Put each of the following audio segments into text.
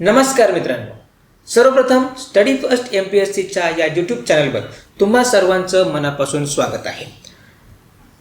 नमस्कार मित्रांनो. सर्वप्रथम study first M P S सीच्या या यूट्यूब चॅनलवर तुम्हा सर्वांचं मनापासून स्वागत आहे.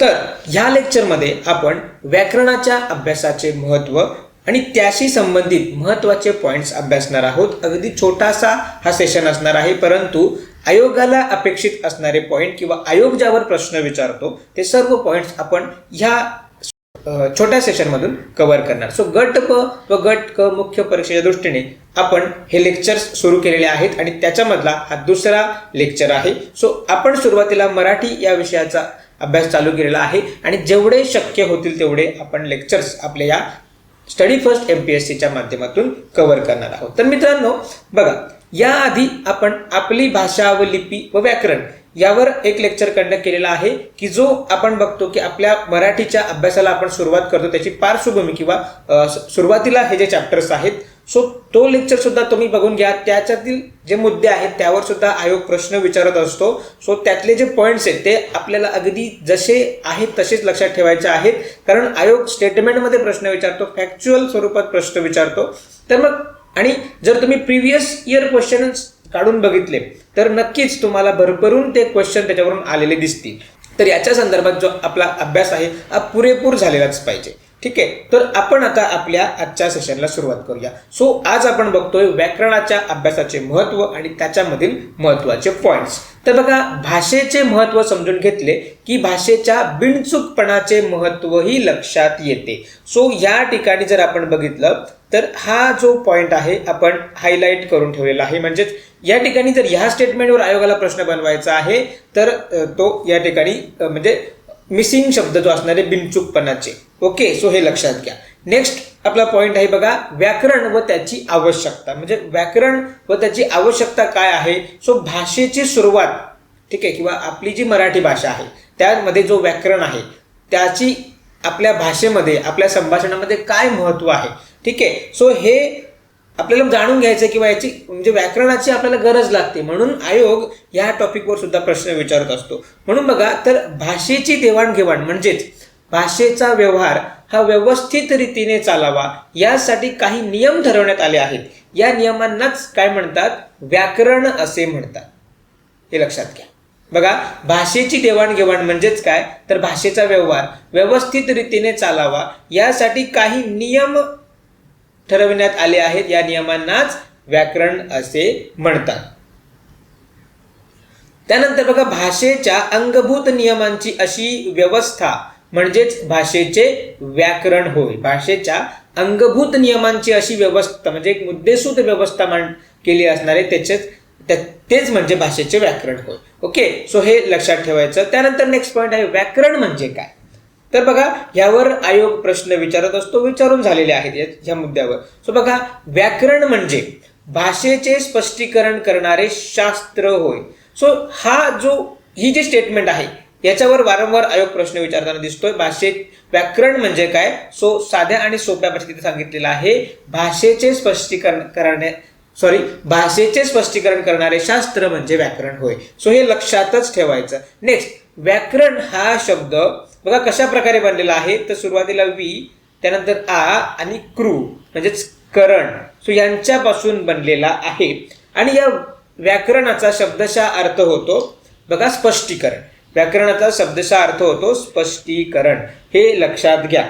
तर ह्या लेक्चरमध्ये आपण व्याकरणाच्या अभ्यासाचे महत्त्व आणि त्याशी संबंधित महत्त्वाचे पॉईंट्स अभ्यासणार आहोत. अगदी छोटासा हा सेशन असणार आहे परंतु आयोगाला अपेक्षित असणारे पॉईंट किंवा आयोग ज्यावर प्रश्न विचारतो ते सर्व पॉईंट्स आपण ह्या छोट्या सेशनमधून कव्हर करणार. सो गट प व गट क मुख्य परीक्षेच्या दृष्टीने आपण हे लेक्चर्स सुरू केलेले आहेत आणि त्याच्यामधला हा दुसरा लेक्चर आहे. सो आपण सुरुवातीला मराठी या विषयाचा अभ्यास चालू केलेला आहे आणि जेवढे शक्य होतील तेवढे आपण लेक्चर्स आपल्या या study first M P S सीच्या माध्यमातून कव्हर करणार आहोत. तर मित्रांनो बघा याआधी आपण आपली भाषा व लिपी व व्याकरण यावर एक लेक्चर कंडक्ट केलेला आहे की जो आपण बघतो की आपल्या मराठीच्या अभ्यासाला आपण सुरुवात करतो त्याची पार्श्वभूमी किंवा सुरुवातीला हे जे चॅप्टर्स आहेत सो तो लेक्चर सुद्धा तुम्ही बघून घ्या. त्याच्यातील जे मुद्दे आहेत त्यावर सुद्धा आयोग प्रश्न विचारत असतो. सो त्यातले जे पॉईंट्स आहेत ते आपल्याला अगदी जसे आहेत तसेच लक्षात ठेवायचे आहेत. कारण आयोग स्टेटमेंटमध्ये प्रश्न विचारतो फॅक्च्युअल स्वरूपात प्रश्न विचारतो. तर मग आणि जर तुम्ही प्रिव्हियस इयर क्वेश्चन काढून बघितले तर नक्कीच तुम्हाला भरभरून ते क्वेश्चन त्याच्यावरून आलेले दिसतील. तर याच्या संदर्भात जो आपला अभ्यास आहे हा पुरेपूर झालेलाच पाहिजे. ठीक आहे? तर आपण आता आपल्या आजच्या सेशनला सुरुवात करूया. सो आज आपण बघतोय व्याकरणाच्या अभ्यासाचे महत्त्व आणि त्याच्यामधील महत्त्वाचे पॉइंट्स तर बघा भाषेचे महत्त्व समजून घेतले की भाषेच्या बिनचूकपणाचे महत्वही लक्षात येते. सो या ठिकाणी जर आपण बघितलं तर हा जो पॉइंट आहे आपण हायलाईट करून ठेवलेला आहे. म्हणजेच या ठिकाणी जर ह्या स्टेटमेंटवर आयोगाला प्रश्न बनवायचा आहे तर तो या ठिकाणी म्हणजे मिसिंग शब्द जो असणार आहे बिनचूकपणाचे. ओके सो हे लक्षात घ्या. नेक्स्ट आपला पॉईंट आहे बघा व्याकरण व त्याची आवश्यकता. म्हणजे व्याकरण व त्याची आवश्यकता काय आहे? सो भाषेची सुरुवात ठीक आहे किंवा आपली जी मराठी भाषा आहे त्यामध्ये जो व्याकरण आहे त्याची आपल्या भाषेमध्ये आपल्या संभाषणामध्ये काय महत्त्व आहे? ठीक आहे सो हे आपल्याला जाणून घ्यायचं किंवा याची म्हणजे व्याकरणाची आपल्याला गरज लागते. म्हणून आयोग या टॉपिकवर सुद्धा प्रश्न विचारत असतो. म्हणून बघा तर भाषेची देवाणघेवाण म्हणजेच भाषेचा व्यवहार हा व्यवस्थित रीतीने चालावा यासाठी काही नियम ठरवण्यात आले आहेत. या नियमांनाच काय म्हणतात? व्याकरण असे म्हणतात. हे लक्षात घ्या. बघा भाषेची देवाणघेवाण म्हणजेच काय? तर भाषेचा व्यवहार व्यवस्थित रीतीने चालावा यासाठी काही नियम ठरविण्यात आले आहेत. या नियमांनाच व्याकरण असे म्हणतात. त्यानंतर बघा भाषेच्या अंगभूत नियमांची अशी व्यवस्था म्हणजेच भाषेचे व्याकरण होय. भाषेच्या अंगभूत नियमांची अशी व्यवस्था म्हणजे एक मुद्देसूद व्यवस्था मान केली असणारे त्याचेच तेच म्हणजे भाषेचे व्याकरण होय. ओके? सो हे लक्षात ठेवायचं. त्यानंतर नेक्स्ट पॉईंट आहे व्याकरण म्हणजे काय? तर बघा यावर आयोग प्रश्न विचारत असतो विचारून झालेले आहेत या- मुद्द्यावर. सो बघा व्याकरण म्हणजे भाषेचे स्पष्टीकरण करणारे शास्त्र होय. सो हा जो ही जी स्टेटमेंट आहे याच्यावर वारंवार आयोग प्रश्न विचारताना दिसतोय. भाषेत व्याकरण म्हणजे काय? सो साध्या आणि सोप्या भाषेत सांगितलेलं आहे. भाषेचे स्पष्टीकरण करणे सॉरी भाषेचे स्पष्टीकरण करणारे शास्त्र म्हणजे व्याकरण होय. सो हे लक्षातच ठेवायचं. नेक्स्ट व्याकरण हा शब्द बघा कशा प्रकारे बनलेला आहे. तर सुरुवातीला वी त्यानंतर आ आणि क्रू म्हणजेच करण. सो यांच्यापासून बनलेला आहे. आणि या व्याकरणाचा शब्दशा अर्थ होतो बघा स्पष्टीकरण. व्याकरणाचा शब्दशा अर्थ होतो स्पष्टीकरण. हे लक्षात घ्या.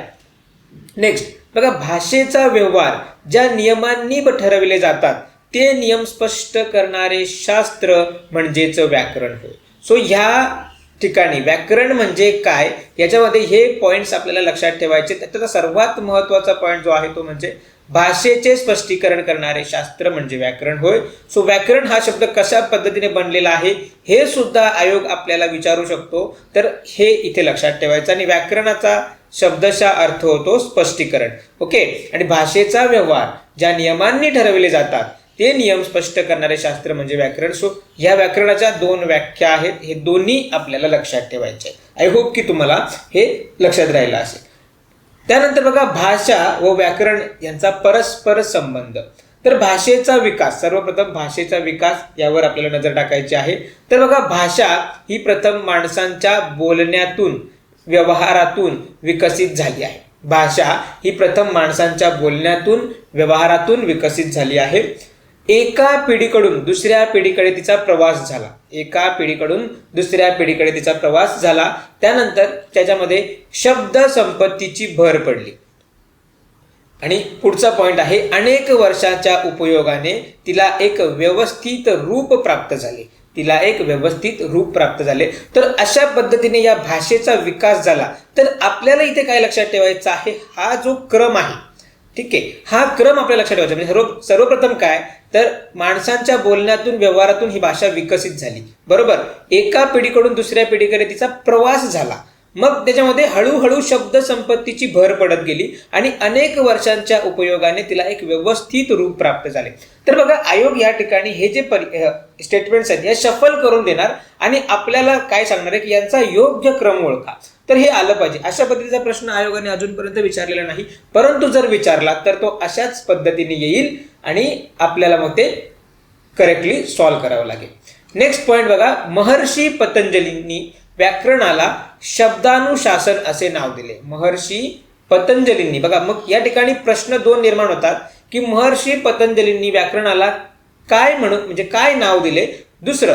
नेक्स्ट बघा भाषेचा व्यवहार ज्या नियमांनी ठरविले जातात ते नियम स्पष्ट करणारे शास्त्र म्हणजेच व्याकरण होय. सो ह्या ठिकाणी. व्याकरण म्हणजे काय? याच्यामध्ये हे पॉईंट्स आपल्याला लक्षात ठेवायचे. त्याचा सर्वात महत्त्वाचा पॉईंट जो आहे तो म्हणजे भाषेचे स्पष्टीकरण करणारे शास्त्र म्हणजे व्याकरण. होय? सो व्याकरण हा शब्द कशा पद्धतीने बनलेला आहे हे सुद्धा आयोग आपल्याला विचारू शकतो. तर हे इथे लक्षात ठेवायचं आणि व्याकरणाचा शब्दशा अर्थ होतो स्पष्टीकरण. ओके? आणि भाषेचा व्यवहार ज्या नियमांनी ठरवले जातात ते नियम स्पष्ट करणारे शास्त्र म्हणजे व्याकरण. सो ह्या व्याकरणाच्या दोन व्याख्या आहेत. हे दोन्ही आपल्याला लक्षात ठेवायचे आहे आय होप की तुम्हाला हे लक्षात राहिलं असेल. त्यानंतर बघा भाषा व व्याकरण यांचा परस्पर संबंध. तर भाषेचा विकास सर्वप्रथम भाषेचा विकास यावर आपल्याला नजर टाकायची आहे. तर बघा भाषा ही प्रथम माणसांच्या बोलण्यातून व्यवहारातून विकसित झाली आहे. भाषा ही प्रथम माणसांच्या बोलण्यातून व्यवहारातून विकसित झाली आहे. एका पिढीकडून दुसऱ्या पिढीकडे तिचा प्रवास झाला. एका पिढीकडून दुसऱ्या पिढीकडे तिचा प्रवास झाला. त्यानंतर त्याच्यामध्ये शब्द संपत्तीची भर पडली. आणि पुढचा पॉइंट आहे अनेक वर्षाच्या उपयोगाने तिला एक व्यवस्थित रूप प्राप्त झाले. तिला एक व्यवस्थित रूप प्राप्त झाले. तर अशा पद्धतीने या भाषेचा विकास झाला. तर आपल्याला इथे काय लक्षात ठेवायचं आहे? हा जो क्रम आहे ठीक आहे. हा क्रम आपल्याला लक्षात ठेवायचा म्हणजे सर्व सर्वप्रथम काय? तर माणसांच्या बोलण्यातून व्यवहारातून ही भाषा विकसित झाली. बरोबर? एका पिढीकडून दुसऱ्या पिढीकडे तिचा प्रवास झाला. मग त्याच्यामध्ये हळूहळू शब्द संपत्तीची भर पडत गेली आणि अनेक वर्षांच्या उपयोगाने तिला एक व्यवस्थित रूप प्राप्त झाले. तर बघा आयोग या ठिकाणी हे जे स्टेटमेंट्स आहेत हे शफल करून देणार आणि आपल्याला काय सांगणार आहे की यांचा योग्य क्रम ओळखा. तर हे आलं पाहिजे. अशा पद्धतीचा प्रश्न आयोगाने अजूनपर्यंत विचारलेला नाही. परंतु जर विचारला तर तो अशाच पद्धतीने येईल आणि आपल्याला मग ते करेक्टली सॉल्व्ह करावं लागेल. नेक्स्ट पॉईंट बघा महर्षी पतंजलींनी व्याकरणाला शब्दानुशासन असे नाव दिले. महर्षी पतंजलींनी. बघा मग या ठिकाणी प्रश्न दोन निर्माण होतात की महर्षी पतंजलींनी व्याकरणाला काय म्हणून म्हणजे काय नाव दिले? दुसरं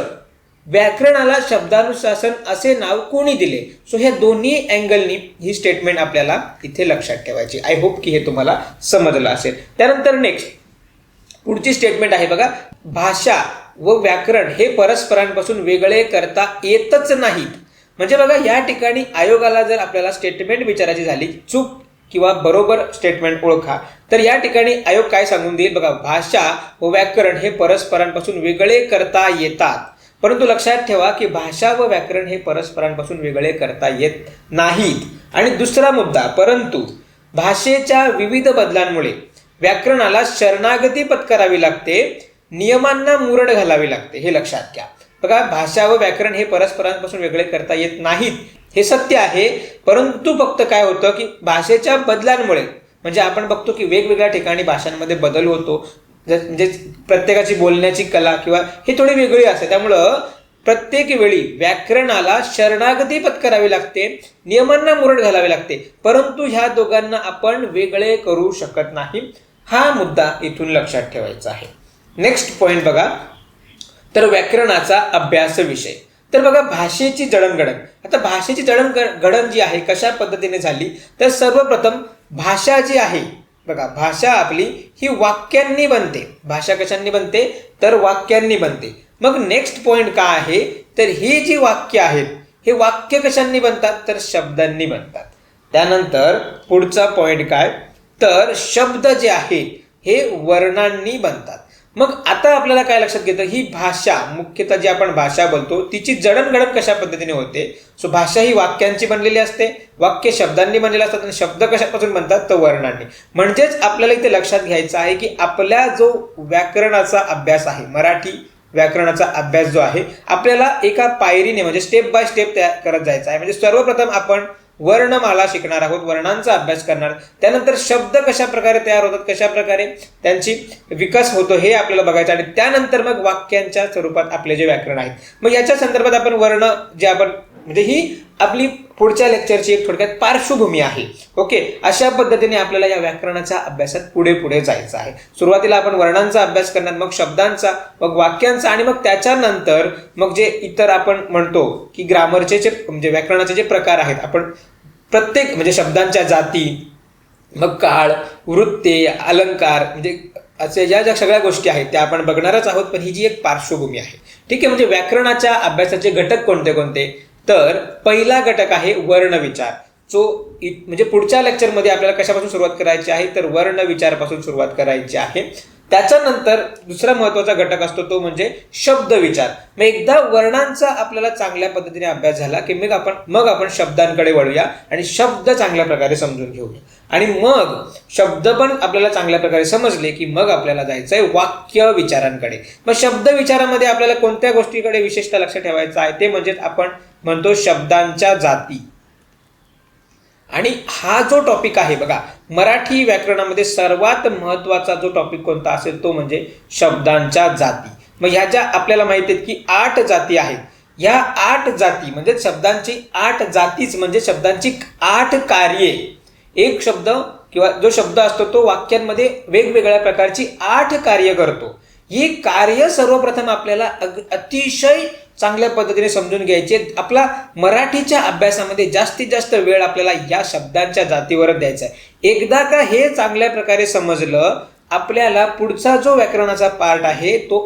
व्याकरणाला शब्दानुशासन असे नाव कोणी दिले? सो ह्या दोन्ही अँगलनी ही स्टेटमेंट आपल्याला इथे लक्षात ठेवायची. आय होप की हे तुम्हाला समजलं असेल. त्यानंतर नेक्स्ट पुढची स्टेटमेंट आहे बघा. भाषा व व्याकरण हे परस्परांपासून वेगळे करता येतच नाहीत. म्हणजे बघा या ठिकाणी आयोगाला जर आपल्याला स्टेटमेंट विचारायची झाली चूक किंवा बरोबर स्टेटमेंट ओळखा तर या ठिकाणी आयोग काय सांगून देईल? बघा भाषा व व्याकरण हे परस्परांपासून वेगळे करता येतात. परंतु लक्षात ठेवा की भाषा व व्याकरण हे परस्परांपासून वेगळे करता येत नाहीत. आणि दुसरा मुद्दा परंतु भाषेच्या विविध बदलांमुळे व्याकरणाला शरणागती पत्करावी लागते नियमांना मुरड घालावी लागते हे लक्षात घ्या. बघा भाषा व व्याकरण हे परस्परांपासून वेगळे करता येत नाहीत हे सत्य आहे परंतु फक्त काय होतं की भाषेच्या बदलांमुळे म्हणजे आपण बघतो की वेगवेगळ्या ठिकाणी भाषांमध्ये बदल होतो म्हणजे प्रत्येकाची बोलण्याची कला किंवा ही थोडी वेगळी असते. त्यामुळं प्रत्येक वेळी व्याकरणाला शरणागती पत्करावी लागते नियमांना मुरड घालावी लागते. परंतु ह्या दोघांना आपण वेगळे करू शकत नाही. हा मुद्दा इथून लक्षात ठेवायचा आहे. नेक्स्ट पॉइंट बघा. तर व्याकरणाचा अभ्यास विषय. तर बघा भाषेची जडणघडण. आता भाषेची जडणघडण जी आहे कशा पद्धतीने झाली? तर सर्वप्रथम भाषा जी आहे बघा भाषा आपली ही वाक्यांनी बनते. भाषा कशांनी बनते? तर वाक्यांनी बनते. मग नेक्स्ट पॉइंट काय आहे? तर ही जी वाक्य आहेत हे वाक्य कशांनी बनतात? तर शब्दांनी बनतात. त्यानंतर पुढचा पॉइंट काय? तर शब्द जे आहेत हे वर्णांनी बनतात. मग आता आपल्याला काय लक्षात घेतं? ही भाषा मुख्यतः जी आपण भाषा बोलतो तिची जडणघडण कशा पद्धतीने होते? सो भाषा ही वाक्यांची बनलेली असते वाक्य शब्दांनी बनलेले असतात आणि शब्द कशापासून बनतात? तर वर्णांनी. म्हणजेच आपल्याला इथे लक्षात घ्यायचं आहे की आपल्या जो व्याकरणाचा अभ्यास आहे मराठी व्याकरणाचा अभ्यास जो आहे आपल्याला एका पायरीने म्हणजे स्टेप बाय स्टेप तयार करत जायचा आहे. म्हणजे सर्वप्रथम आपण वर्णमाला शिकणार आहोत वर्णांचा अभ्यास करणार त्यानंतर शब्द कशा प्रकारे तयार होतात कशा प्रकारे त्यांची विकास होतो हे आपल्याला बघायचं आणि त्यानंतर मग वाक्यांच्या स्वरूपात आपले जे व्याकरण आहेत. मग याच्या संदर्भात आपण वर्ण जे आपण म्हणजे ही आपली पुढच्या लेक्चरची एक थोडक्यात पार्श्वभूमी आहे. ओके? अशा पद्धतीने आपल्याला या व्याकरणाच्या अभ्यासात पुढे पुढे जायचं आहे. सुरुवातीला आपण वर्णांचा अभ्यास करणार मग शब्दांचा मग वाक्यांचा आणि मग त्याच्यानंतर मग जे इतर आपण म्हणतो की ग्रामरचे जे म्हणजे व्याकरणाचे जे प्रकार आहेत आपण प्रत्येक म्हणजे शब्दांच्या जाती मग काळ वृत्ते अलंकार म्हणजे असे ज्या ज्या सगळ्या गोष्टी आहेत त्या आपण बघणारच आहोत पण ही जी एक पार्श्वभूमी आहे. ठीक आहे म्हणजे व्याकरणाच्या अभ्यासाचे घटक कोणते कोणते? तर पहिला घटक आहे वर्ण विचार जो म्हणजे पुढच्या लेक्चरमध्ये आपल्याला कशापासून सुरुवात करायची आहे? तर वर्ण विचारपासून सुरुवात करायची आहे. त्याच्यानंतर दुसरा महत्त्वाचा घटक असतो तो म्हणजे शब्द विचार मग एकदा वर्णांचा आपल्याला चांगल्या पद्धतीने अभ्यास झाला की मग आपण मग आपण शब्दांकडे वळूया आणि शब्द चांगल्या प्रकारे समजून घेऊया. आणि मग शब्द पण आपल्याला चांगल्या प्रकारे समजले की मग आपल्याला जायचं आहे वाक्य विचारांकडे. मग शब्द विचारामध्ये आपल्याला कोणत्या गोष्टीकडे विशेषतः लक्ष ठेवायचं आहे ते म्हणजेच आपण म्हणतो शब्दांच्या जाती. आणि हा जो टॉपिक आहे बघा मराठी व्याकरणामध्ये सर्वात महत्त्वाचा जो टॉपिक कोणता असेल तो म्हणजे शब्दांच्या जाती. मग ह्या ज्या आपल्याला माहिती आहेत की आठ जाती आहेत ह्या आठ जाती म्हणजे शब्दांची आठ जातीच म्हणजे शब्दांची आठ कार्ये. एक शब्द किंवा जो शब्द असतो तो वाक्यांमध्ये वेगवेगळ्या प्रकारची आठ कार्य करतो. ही कार्य सर्वप्रथम आपल्याला अग- अतिशय चांगल्या पद्धतीने समजून घ्यायचे आपला मराठीच्या अभ्यासामध्ये जास्तीत जास्त वेळ आपल्याला या शब्दांच्या जातीवरच द्यायचा आहे. एकदा का हे चांगल्या प्रकारे समजलं आपल्याला पुढचा जो व्याकरणाचा पार्ट आहे तो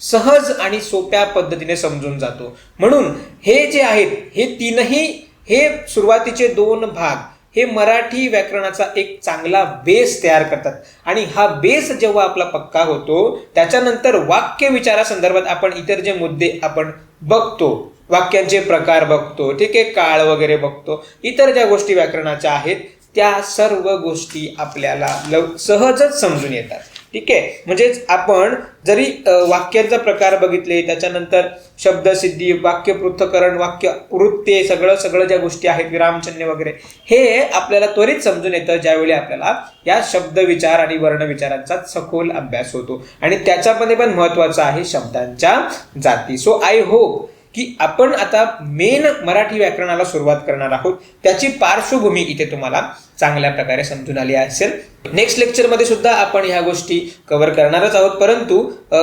सहज आणि सोप्या पद्धतीने समजून जातो. म्हणून हे जे आहेत हे तीनही हे सुरुवातीचे दोन भाग हे मराठी व्याकरणाचा एक चांगला बेस तयार करतात. आणि हा बेस जेव्हा आपला पक्का होतो त्याच्यानंतर वाक्य विचारासंदर्भात आपण इतर जे मुद्दे आपण बघतो वाक्यांचे प्रकार बघतो ठीक आहे काळ वगैरे बघतो इतर ज्या गोष्टी व्याकरणाच्या आहेत त्या सर्व गोष्टी आपल्याला लव सहजच समजून येतात. ठीक आहे? म्हणजेच आपण जरी अ, वाक्यांचा प्रकार बघितले त्याच्यानंतर शब्दसिद्धी वाक्य पृथ्थकरण वाक्य वृत्ते सगळं सगळं ज्या गोष्टी आहेत विरामचिन्ह वगैरे हे आपल्याला त्वरित समजून येतं ज्यावेळी आपल्याला या शब्द विचार आणि वर्ण विचारांचा सखोल अभ्यास होतो. आणि त्याच्यामध्ये पण महत्वाचं आहे शब्दांच्या जाती. सो आय होप की आपण आता मेन मराठी व्याकरणाला सुरुवात करणार आहोत. त्याची पार्श्वभूमी इथे तुम्हाला चांगल्या प्रकारे समजून आली असेल. नेक्स्ट लेक्चरमध्ये सुद्धा आपण ह्या गोष्टी कव्हर करणारच आहोत. परंतु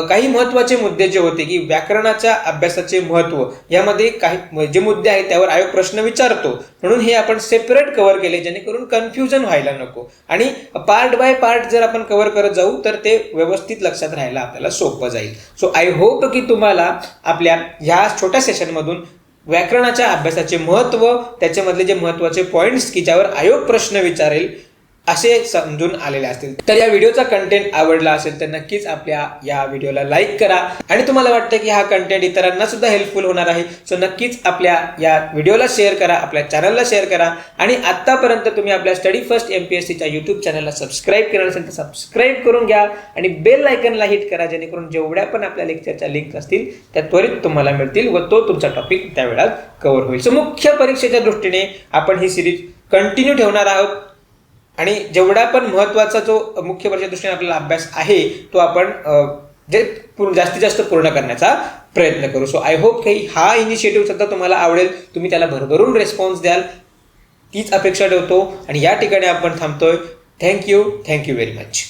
काही महत्त्वाचे मुद्दे जे होते की व्याकरणाच्या अभ्यासाचे महत्त्व यामध्ये काही जे मुद्दे आहेत त्यावर आयोग प्रश्न विचारतो. म्हणून हे आपण सेपरेट कव्हर केले जेणेकरून कन्फ्युजन व्हायला नको. आणि पार्ट बाय पार्ट जर आपण कव्हर करत जाऊ तर ते व्यवस्थित लक्षात राहायला आपल्याला सोपं जाईल. सो आय होप की तुम्हाला आपल्या ह्या छोट्या सेशनमधून व्याकरणाच्या अभ्यासाचे महत्त्व त्याच्यामधले जे महत्त्वाचे पॉइंट्स की ज्यावर आयोग प्रश्न विचारेल असे समजून आलेले असतील. तर या व्हिडिओचा कंटेंट आवडला असेल तर नक्कीच आपल्या या व्हिडिओला लाईक करा. आणि तुम्हाला वाटतं की हा कंटेंट इतरांना सुद्धा हेल्पफुल होणार आहे सो नक्कीच आपल्या या व्हिडिओला शेअर करा आपल्या चॅनलला शेअर करा. आणि आत्तापर्यंत तुम्ही आपल्या study first M P S सीच्या यूट्यूब चॅनलला सबस्क्राईब केलं असेल तर सबस्क्राईब करून घ्या आणि बेल आयकनला हिट करा जेणेकरून जेवढ्या पण आपल्या लेक्चरच्या लिंक असतील त्या त्वरित तुम्हाला मिळतील व तो तुमचा टॉपिक त्या वेळात कव्हर होईल. सो मुख्य परीक्षेच्या दृष्टीने आपण ही सिरीज कंटिन्यू ठेवणार आहोत. आणि जेवढा पण महत्त्वाचा जो मुख्य वर्षाच्या दृष्टीने आपल्याला अभ्यास आहे तो आपण जे पूर्ण- जास्तीत जास्त पूर्ण करण्याचा प्रयत्न करू. सो आय होप की हा इनिशिएटिव्ह सुद्धा तुम्हाला आवडेल. तुम्ही त्याला भरभरून रेस्पॉन्स द्याल. तीच अपेक्षा ठेवतो आणि या ठिकाणी आपण थांबतोय. Thank you thank you very much